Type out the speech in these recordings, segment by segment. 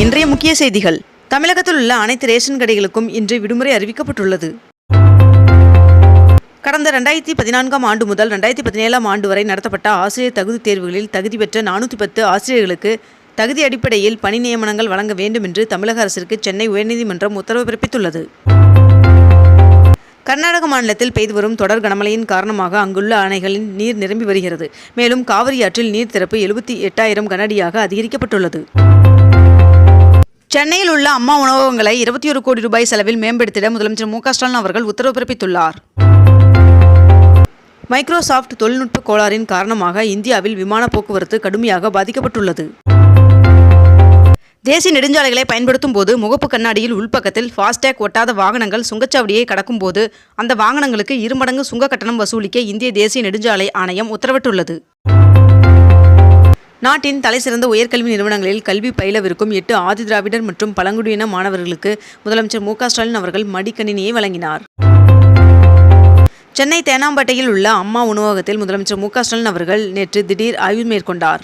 இன்றைய முக்கிய செய்திகள். தமிழகத்தில் உள்ள அனைத்து ரேஷன் கடைகளுக்கும் இன்று விடுமுறை அறிவிக்கப்பட்டுள்ளது. கடந்த ரெண்டாயிரத்தி பதினான்காம் ஆண்டு முதல் ரெண்டாயிரத்தி பதினேழாம் ஆண்டு வரை நடத்தப்பட்ட ஆசிரியர் தகுதி தேர்வுகளில் தகுதி பெற்ற நானூற்றி பத்து ஆசிரியர்களுக்கு தகுதி அடிப்படையில் பணி நியமனங்கள் வழங்க வேண்டும் என்று தமிழக அரசிற்கு சென்னை உயர்நீதிமன்றம் உத்தரவு பிறப்பித்துள்ளது. கர்நாடக மாநிலத்தில் பெய்து வரும் தொடர் கனமழையின் காரணமாக அங்குள்ள அணைகளின் நீர் நிரம்பி வருகிறது. மேலும் காவிரி ஆற்றில் நீர் திறப்பு எழுபத்தி எட்டாயிரம் கனஅடியாக அதிகரிக்கப்பட்டுள்ளது. சென்னையில் உள்ள அம்மா உணவகங்களை இருபத்தி ஒரு கோடி ரூபாய் செலவில் மேம்படுத்திட முதலமைச்சர் மு ஸ்டாலின் அவர்கள் உத்தரவு பிறப்பித்துள்ளார். மைக்ரோசாஃப்ட் தொழில்நுட்ப கோளாறின் காரணமாக இந்தியாவில் விமான போக்குவரத்து கடுமையாக பாதிக்கப்பட்டுள்ளது. தேசிய நெடுஞ்சாலைகளை பயன்படுத்தும் போது முகப்பு கண்ணாடியில் உள்பக்கத்தில் ஃபாஸ்டேக் ஒட்டாத வாகனங்கள் சுங்கச்சாவடியை கடக்கும் போது அந்த வாகனங்களுக்கு இருமடங்கு சுங்க கட்டணம் வசூலிக்க இந்திய தேசிய நெடுஞ்சாலை ஆணையம் உத்தரவிட்டுள்ளது. நாட்டின் தலைசிறந்த உயர்கல்வி நிறுவனங்களில் கல்வி பயிலவிருக்கும் எட்டு ஆதிதிராவிடர் மற்றும் பழங்குடியின மாணவர்களுக்கு முதலமைச்சர் மு ஸ்டாலின் அவர்கள் மடிக்கணினியை வழங்கினார். சென்னை தேனாம்பேட்டையில் உள்ள அம்மா உணவகத்தில் முதலமைச்சர் மு ஸ்டாலின் அவர்கள் நேற்று திடீர் ஆய்வு மேற்கொண்டார்.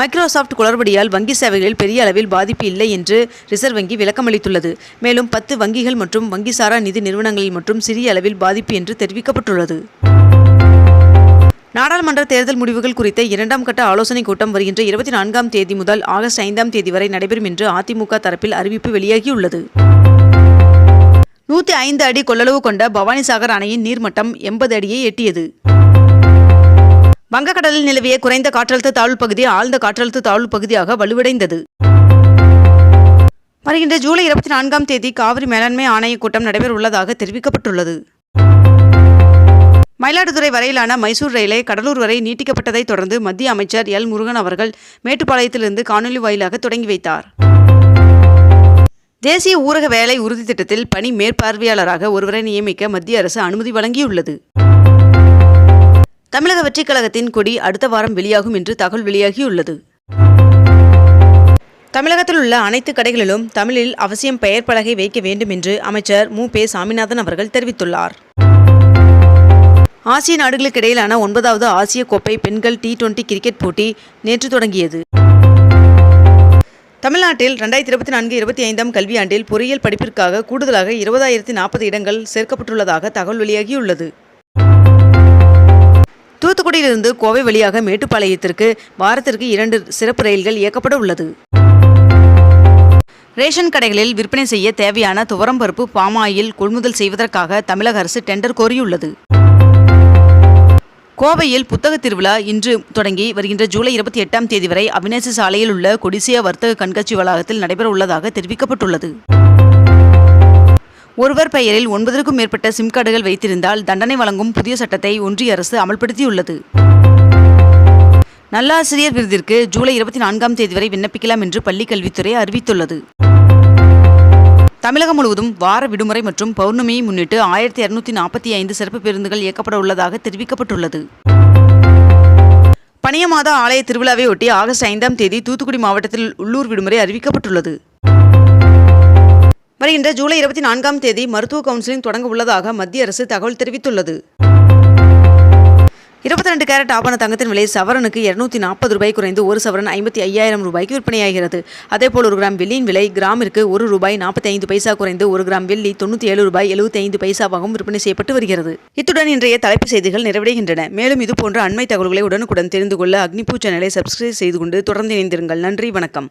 மைக்ரோசாஃப்ட் குளறுபடியால் வங்கி சேவைகளில் பெரிய அளவில் பாதிப்பு இல்லை என்று ரிசர்வ் வங்கி விளக்கமளித்துள்ளது மேலும் பத்து வங்கிகள் மற்றும் வங்கிசாரா நிதி நிறுவனங்களில் மற்றும் சிறிய அளவில் பாதிப்பு என்று தெரிவிக்கப்பட்டுள்ளது. நாடாளுமன்ற தேர்தல் முடிவுகள் குறித்த இரண்டாம் கட்ட ஆலோசனைக் கூட்டம் வருகின்ற இருபத்தி நான்காம் தேதி முதல் ஆகஸ்ட் ஐந்தாம் தேதி வரை நடைபெறும் என்று அதிமுக தரப்பில் அறிவிப்பு வெளியாகியுள்ளது. நூற்றி ஐந்து அடி கொள்ளளவு கொண்ட பவானிசாகர் அணையின் நீர்மட்டம் எண்பது அடியை எட்டியது. வங்கக்கடலில் நிலவிய குறைந்த காற்றழுத்த தாழ்வு பகுதி ஆழ்ந்த காற்றழுத்த தாழ்வு பகுதியாக வலுவடைந்தது. வருகின்ற ஜூலை இருபத்தி நான்காம் தேதி காவிரி மேலாண்மை ஆணையக் கூட்டம் நடைபெற உள்ளதாக தெரிவிக்கப்பட்டுள்ளது. மயிலாடுதுறை வரையிலான மைசூர் ரயிலை கடலூர் வரை நீட்டிக்கப்பட்டதைத் தொடர்ந்து மத்திய அமைச்சர் எல். முருகன் அவர்கள் மேட்டுப்பாளையத்திலிருந்து காணொலி வாயிலாக தொடங்கி வைத்தார். தேசிய ஊரக வேலை உறுதி திட்டத்தில் பணி மேற்பார்வையாளராக ஒருவரை நியமிக்க மத்திய அரசு அனுமதி வழங்கியுள்ளது. தமிழக வெற்றிக் கழகத்தின் கொடி அடுத்த வாரம் வெளியாகும் என்று தகவல் வெளியாகியுள்ளது. தமிழகத்தில் உள்ள அனைத்து கடைகளிலும் தமிழில் அவசியம் பெயர் பலகை வைக்க வேண்டும் என்று அமைச்சர் மு. பே. சாமிநாதன் அவர்கள் தெரிவித்துள்ளார். ஆசிய நாடுகளுக்கு இடையிலான ஒன்பதாவது ஆசிய கோப்பை பெண்கள் டி டுவெண்டி கிரிக்கெட் போட்டி நேற்று தொடங்கியது. தமிழ்நாட்டில் ரெண்டாயிரத்தி இருபத்தி நான்கு இருபத்தி ஐந்தாம் கல்வியாண்டில் பொறியியல் படிப்பிற்காக கூடுதலாக இருபதாயிரத்தி நாற்பது இடங்கள் சேர்க்கப்பட்டுள்ளதாக தகவல் வெளியாகியுள்ளது. தூத்துக்குடியிலிருந்து கோவை வழியாக மேட்டுப்பாளையத்திற்கு வாரத்திற்கு இரண்டு சிறப்பு ரயில்கள் இயக்கப்பட உள்ளது. ரேஷன் கடைகளில் விற்பனை செய்ய தேவையான துவரம்பருப்பு பாமாயில் கொள்முதல் செய்வதற்காக தமிழக அரசு டெண்டர் கோரியுள்ளது. கோவையில் புத்தக திருவிழா இன்று தொடங்கி வருகின்ற ஜூலை இருபத்தி எட்டாம் தேதி வரை அவினாசி சாலையில் உள்ள கொடிசியா வர்த்தக கண்காட்சி வளாகத்தில் நடைபெற உள்ளதாக தெரிவிக்கப்பட்டுள்ளது. ஒருவர் பெயரில் ஒன்பதற்கும் மேற்பட்ட சிம் கார்டுகள் வைத்திருந்தால் தண்டனை வழங்கும் புதிய சட்டத்தை ஒன்றிய அரசு அமல்படுத்தியுள்ளது. நல்லாசிரியர் விருதிற்கு ஜூலை இருபத்தி நான்காம் தேதி வரை விண்ணப்பிக்கலாம் என்று பள்ளிக் கல்வித்துறை அறிவித்துள்ளது. தமிழகம் முழுவதும் வார விடுமுறை மற்றும் பௌர்ணமியை முன்னிட்டு ஆயிரத்தி இருநூத்தி நாற்பத்தி ஐந்து சிறப்பு பேருந்துகள் இயக்கப்பட உள்ளதாக தெரிவிக்கப்பட்டுள்ளது பனியமாதா ஆலய திருவிழாவை ஒட்டி ஆகஸ்ட் ஐந்தாம் தேதி தூத்துக்குடி மாவட்டத்தில் உள்ளூர் விடுமுறை அறிவிக்கப்பட்டுள்ளது. வருகின்ற ஜூலை இருபத்தி நான்காம் தேதி மருத்துவ கவுன்சிலிங் தொடங்க உள்ளதாக மத்திய அரசு தகவல் தெரிவித்துள்ளது. இருபத்தி ரெண்டு கேரட் ஆபண தங்கத்தின் விலை சவரனுக்கு இருநூத்தி நாற்பது ரூபாய் குறைந்து ஒரு சவரன் ஐம்பத்தி ஐயாயிரம் ரூபாய்க்கு விற்பனையாகிறது. அதேபோல் ஒரு கிராம் வெள்ளியின் விலை கிராமிற்கு ஒரு ரூபாய் நாற்பத்தி ஐந்து பைசா குறைந்து ஒரு கிராம் வெள்ளி தொண்ணூற்றி ஏழு ரூபாய் எழுபத்தி ஐந்து பைசாவாகவும் விற்பனை செய்யப்பட்டு வருகிறது. இத்துடன் இன்றைய தலைப்பு செய்திகள் நிறைவடைகின்றன. மேலும் இதுபோன்ற அண்மை தகவல்களை உடனுக்குடன் தெரிந்து கொள்ள அக்னிபூ சேனலை சப்ஸ்கிரைப் செய்து கொண்டு தொடர்ந்து இணைந்திருங்கள். நன்றி வணக்கம்.